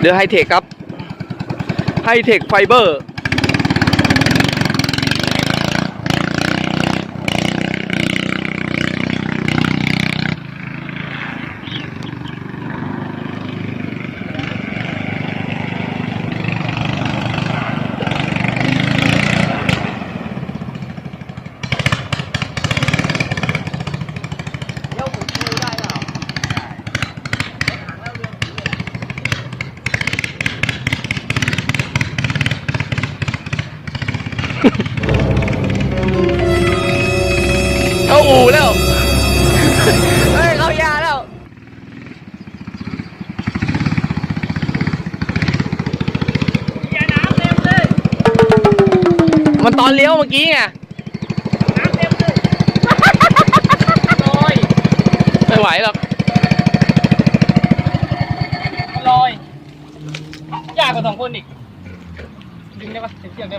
เรือไฮเทคครับไฮเทคไฟเบอร์ เดี๋ยวผมดูได้เปล่า เข้าอู่แล้ว เฮ้ย เข้ายาแล้ว อย่าน้ำเต็มเลย มันตอนเลี้ยวเมื่อกี้ไง น้ำเต็มเลยลอยไม่ไหวหรอกลอย ยากกว่าสองคนอีก ดึงได้ปะเสียบได้ปะ